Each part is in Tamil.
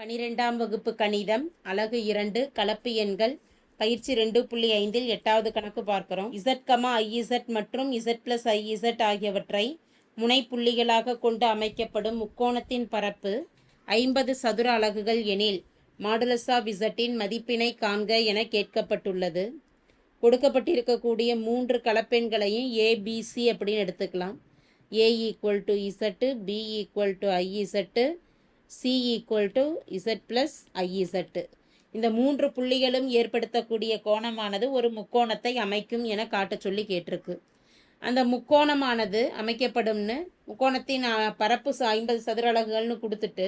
பனிரெண்டாம் வகுப்பு கணிதம் அலகு இரண்டு கலப்பு எண்கள் பயிற்சி ரெண்டு புள்ளி ஐந்தில் எட்டாவது கணக்கு பார்க்கிறோம். இசட் கமா ஐஇசட் மற்றும் இசட் பிளஸ் ஐஇசட் ஆகியவற்றை முனைப்புள்ளிகளாக கொண்டு அமைக்கப்படும் முக்கோணத்தின் பரப்பு ஐம்பது சதுர அலகுகள் எனில் மாடுலஸ் ஆஃப் இசட்டின் மதிப்பினை காண்க என கேட்கப்பட்டுள்ளது. கொடுக்கப்பட்டிருக்கக்கூடிய மூன்று கலப்பெண்களையும் ஏபிசி அப்படின்னு எடுத்துக்கலாம். A equal to z B equal to i z C equal to z plus i z இந்த மூன்று புள்ளிகளும் ஏற்படுத்தக்கூடிய கோணமானது ஒரு முக்கோணத்தை அமைக்கும் என காட்ட சொல்லி கேட்டிருக்கு. அந்த முக்கோணமானது அமைக்கப்படும்னு முக்கோணத்தின் பரப்பு ச- ஐம்பது சதுர அலகுகள்னு கொடுத்துட்டு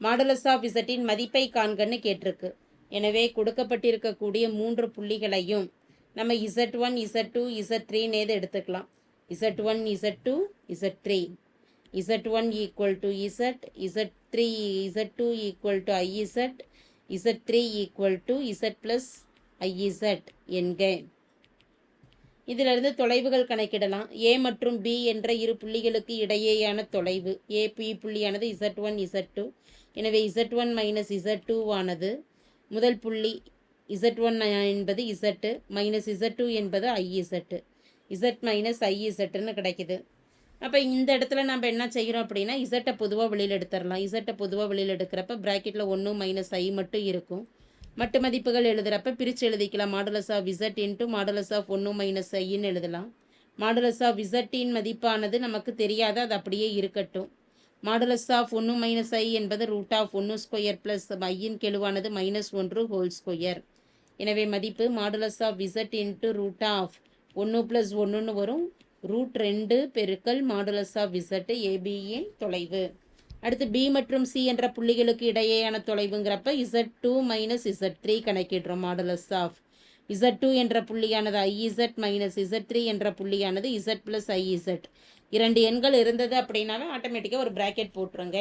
மாடுலஸ் ஆஃப் இசட்டின் மதிப்பை காண்கன்னு கேட்டிருக்கு. எனவே கொடுக்கப்பட்டிருக்கக்கூடிய மூன்று புள்ளிகளையும் நம்ம z one z two z த்ரீன்னு எது எடுத்துக்கலாம். Z one z two z three z one equal to z z three z two equal to i z z three equal to z plus i z என்க. இதிலிருந்து தொலைவுகள் கணக்கிடலாம். ஏ மற்றும் பி என்ற இரு புள்ளிகளுக்கு இடையேயான தொலைவு. ஏ பி புள்ளியானது இசட் ஒன் இசட் டூ எனவே z one minus z two ஆனது முதல் புள்ளி. இசட் ஒன் என்பது இசட்டு மைனஸ் இசட் டூ என்பது ஐஇசட்டு இசட் மைனஸ் ஐஇசட்டுன்னு கிடைக்குது. அப்போ இந்த இடத்துல நம்ம என்ன செய்கிறோம் அப்படின்னா இசட்டை பொதுவாக வெளியில் எடுத்துடலாம். இசட்டை பொதுவாக வெளியில் எடுக்கிறப்ப ப்ராக்கெட்டில் ஒன்று மைனஸ் ஐ மட்டும் இருக்கும். மட்டு மதிப்புகள் எழுதுகிறப்ப பிரித்து எழுதிக்கலாம். Modulus of z into modulus of ஒன்று மைனஸ் ஐன்னு எழுதலாம். மாடுலஸ் ஆஃப் இசட்டின் மதிப்பானது நமக்கு தெரியாது அது அப்படியே இருக்கட்டும். மாடுலஸ் ஆஃப் ஒன்று மைனஸ் ஐ என்பது ரூட் ஆஃப் ஒன்று ஸ்கொயர் ப்ளஸ் ஐயின் கெழுவானது மைனஸ் ஒன்று ஹோல் ஸ்கொயர் எனவே மதிப்பு modulus of z into root of ஒன்று ப்ளஸ் ஒன்றுன்னு வரும். ரூட் ரெண்டு பெருக்கல் மாடுலஸ் ஆஃப் இசட் ஏபியின் தொலைவு. அடுத்து பி மற்றும் சி என்ற புள்ளிகளுக்கு இடையேயான தொலைவுங்கிறப்ப z two minus z three கணக்கிடுறோம் modulus of. Z two என்ற புள்ளியானது ஐஇசட் மைனஸ் இசட் த்ரீ என்ற புள்ளியானது இசட் ப்ளஸ் ஐஇசட் இரண்டு எண்கள் இருந்தது அப்படின்னாவே ஆட்டோமேட்டிக்காக ஒரு பிராக்கெட் போட்டுருங்க.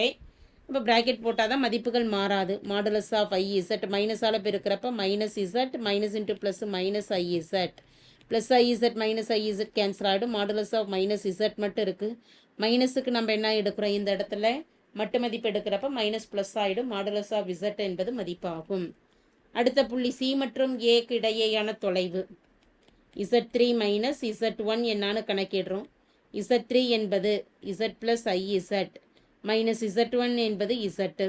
இப்போ பிராக்கெட் போட்டால் தான் மதிப்புகள் மாறாது. மாடுலஸ் ஆஃப் ஐஇசட் மைனஸால் பெருக்கிறப்ப minus z minus into plus minus i z plus i z minus i z cancel ஆகிடும் மாடுலஸ் ஆஃப் மைனஸ் இசட் மட்டும் இருக்குது மைனஸுக்கு நம்ம என்ன எடுக்கிறோம்? இந்த இடத்துல மட்டு மதிப்பு எடுக்கிறப்ப மைனஸ் ப்ளஸ் ஆகிடும் மாடுலஸ் ஆஃப் இசட் என்பது மதிப்பாகும். அடுத்த புள்ளி சி மற்றும் ஏக்கு இடையேயான தொலைவு. Z three minus z one என்னான்னு கணக்கிடுறோம். இசட் த்ரீ என்பது z plus i z minus z one என்பது இசட்டு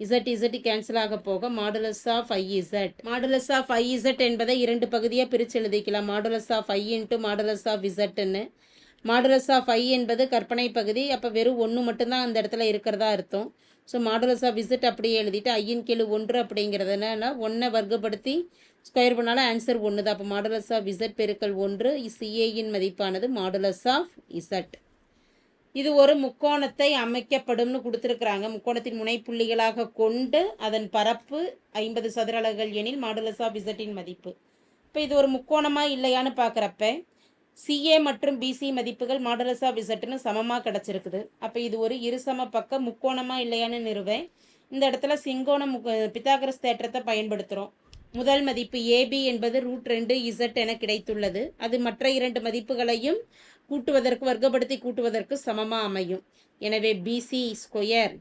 இசட் இசட் கேன்சல் ஆக போக modulus of i z modulus of i z என்பதை இரண்டு பகுதியாக பிரித்து எழுதிக்கலாம். Modulus of i into modulus of இசட்னு modulus of i என்பது கற்பனை பகுதி. அப்போ வெறும் ஒன்று மட்டும்தான் அந்த இடத்துல இருக்கிறதா அர்த்தம். ஸோ மாடுலஸ் ஆஃப் இசட் அப்படியே எழுதிட்டு ஐயின் கீழ் ஒன்று அப்படிங்கிறதுனால ஒன்றை வர்க்கப்படுத்தி ஸ்கொயர் பண்ணாலும் ஆன்சர் ஒன்று தான் அப்போ மாடுலஸ் ஆஃப் இசட் பெருக்கல் ஒன்று சிஏயின் மதிப்பானது மாடுலஸ் ஆஃப் இசட் இது ஒரு முக்கோணத்தை அமைக்கப்படும்னு கொடுத்துருக்குறாங்க. முக்கோணத்தின் முனைப்புள்ளிகளாக கொண்டு அதன் பரப்பு ஐம்பது சதுர அலகுகள் எனில் மாடுலஸ் ஆஃப் இசட்டின் மதிப்பு. இப்போ இது ஒரு முக்கோணமாக இல்லையான்னு பார்க்குறப்ப சிஏ மற்றும் பிசி மதிப்புகள் மாடுலஸ் ஆஃப் இசட்னு சமமாக கிடச்சிருக்குது. அப்போ இது ஒரு இருசம பக்க முக்கோணமாக இல்லையான்னு நிறுவேன் இந்த இடத்துல சிங்கோண முக பித்தாகரஸ் தேற்றத்தை பயன்படுத்துகிறோம் முதல் மதிப்பு ஏபி என்பது ரூட் ரெண்டு இசட் என கிடைத்துள்ளது. அது மற்ற இரண்டு மதிப்புகளையும் கூட்டுவதற்கு வர்க்கப்படுத்தி கூட்டுவதற்கு சமமாக அமையும். எனவே BC square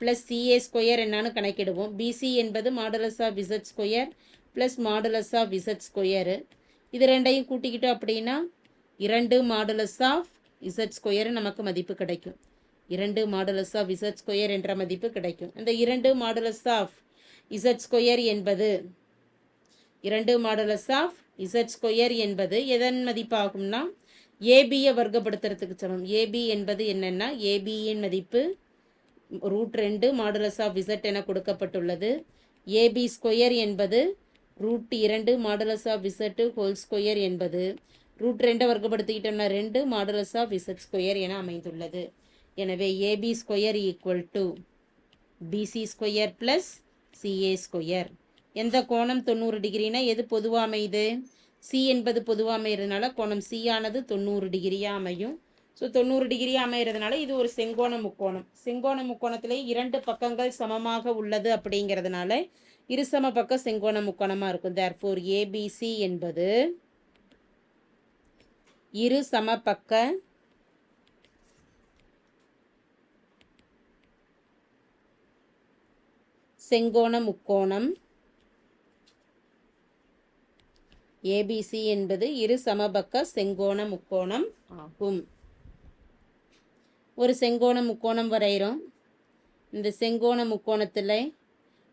plus CA square என்னன்னு கணக்கிடுவோம். பிசி என்பது modulus of விசட் square plus modulus of விசட் square இது ரெண்டையும் கூட்டிக்கிட்டோம் அப்படின்னா இரண்டு மாடுலஸ் ஆஃப் இசட் ஸ்கொயர் நமக்கு மதிப்பு கிடைக்கும். இரண்டு மாடுலஸ் ஆஃப் இசட் ஸ்கொயர் என்ற மதிப்பு கிடைக்கும். இந்த இரண்டு மாடுலஸ் ஆஃப் இசட் ஸ்கொயர் என்பது இரண்டு மாடுலஸ் ஆஃப் இசட் ஸ்கொயர் என்பது எதன் மதிப்பாகும்னா ஏபியை வர்க்கப்படுத்துறதுக்கு சமம். ஏபி என்பது என்னென்னா ஏபியின் மதிப்பு ரூட் ரெண்டு மாடுலஸ் ஆஃப் இசட் என கொடுக்கப்பட்டுள்ளது. ஏபி ஸ்கொயர் என்பது ரூட் இரண்டு modulus of z whole square என்பது. ரூட் ரெண்டை வர்க்கப்படுத்திக்கிட்டோம்னா ரெண்டு மாடுலஸ் ஆஃப் இசட் ஸ்கொயர் என அமைந்துள்ளது. எனவே AB square equal to BC square plus CA square எந்த கோணம் தொண்ணூறு டிகிரினா எது பொதுவாக அமையுது? சி என்பது பொதுவாக அமைகிறதுனால கோணம் சி ஆனது தொண்ணூறு டிகிரியாக அமையும். ஸோ தொண்ணூறு டிகிரி அமைகிறதுனால இது ஒரு செங்கோண முக்கோணம். செங்கோண முக்கோணத்திலே இரண்டு பக்கங்கள் சமமாக உள்ளது அப்படிங்கிறதுனால இருசம பக்கம் செங்கோண முக்கோணமாக இருக்கும். தேர்ஃபோர் ஏபிசி என்பது இரு சம பக்க செங்கோண முக்கோணம். ஏபிசி என்பது இரு சமபக்க செங்கோண முக்கோணம் ஆகும். ஒரு செங்கோண முக்கோணம் வரைகிறோம். இந்த செங்கோண முக்கோணத்தில்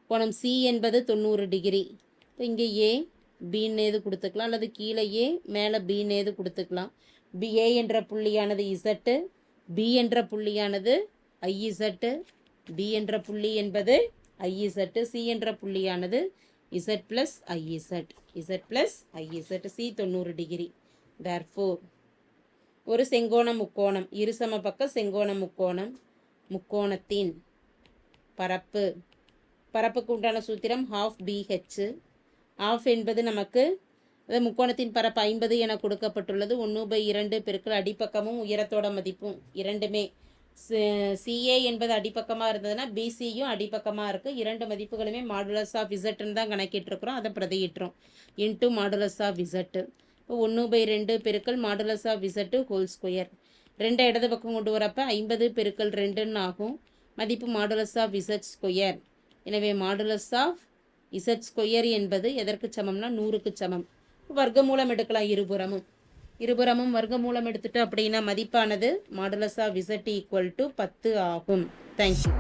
கோணம் சி என்பது தொண்ணூறு டிகிரி. இப்போ இங்கே ஏ பின்னேது கொடுத்துக்கலாம். அல்லது கீழே ஏ மேலே பின்னேது கொடுத்துக்கலாம். பி ஏ என்ற புள்ளியானது இசட்டு பி என்ற புள்ளியானது ஐஇசட்டு பி என்ற புள்ளி என்பது ஐஇசட்டு சி என்ற புள்ளியானது z plus i z z plus i z C தொண்ணூறு டிகிரி தேர்ஃபோர் ஒரு செங்கோண முக்கோணம் இருசம பக்க செங்கோண முக்கோணம் முக்கோணத்தின் பரப்பு. பரப்புக்கு உண்டான சூத்திரம் ஹாஃப் பிஹெச் ஆஃப் என்பது நமக்கு அதாவது முக்கோணத்தின் பரப்பு ஐம்பது என கொடுக்கப்பட்டுள்ளது. ஒன்று பை இரண்டு பெருக்கள் அடிப்பக்கமும் உயரத்தோட மதிப்பும் இரண்டுமே. சிஏ என்பது அடிப்பக்கமாக இருந்ததுன்னா பிசியும் அடிப்பக்கமாக இருக்குது இரண்டு மதிப்புகளுமே மாடுலஸ் ஆஃப் இசட்டுன்னு தான் கணக்கிட்டுருக்குறோம். அதை பிரதியிட்டுரும் இன்ட்டு மாடுலஸ் ஆஃப் இசட்டு இப்போ ஒன்று பை ரெண்டு பெருக்கள் modulus of z whole square ரெண்டு இடது பக்கம் கொண்டு வரப்போ ஐம்பது பெருக்கள் ரெண்டுன்னு ஆகும். மதிப்பு மாடுலஸ் ஆஃப் இசட் ஸ்கொயர் எனவே மாடுலஸ் ஆஃப் இசட் ஸ்கொயர் என்பது எதற்கு சமம்னா நூறுக்கு சமம். வர்க்கமூலம் எடுக்கலாம் இருபுறமும். இருபுறமும் வர்க்கமூலம் எடுத்துட்டு அப்படின்னா மதிப்பானது modulus of z equal to பத்து ஆகும். Thank you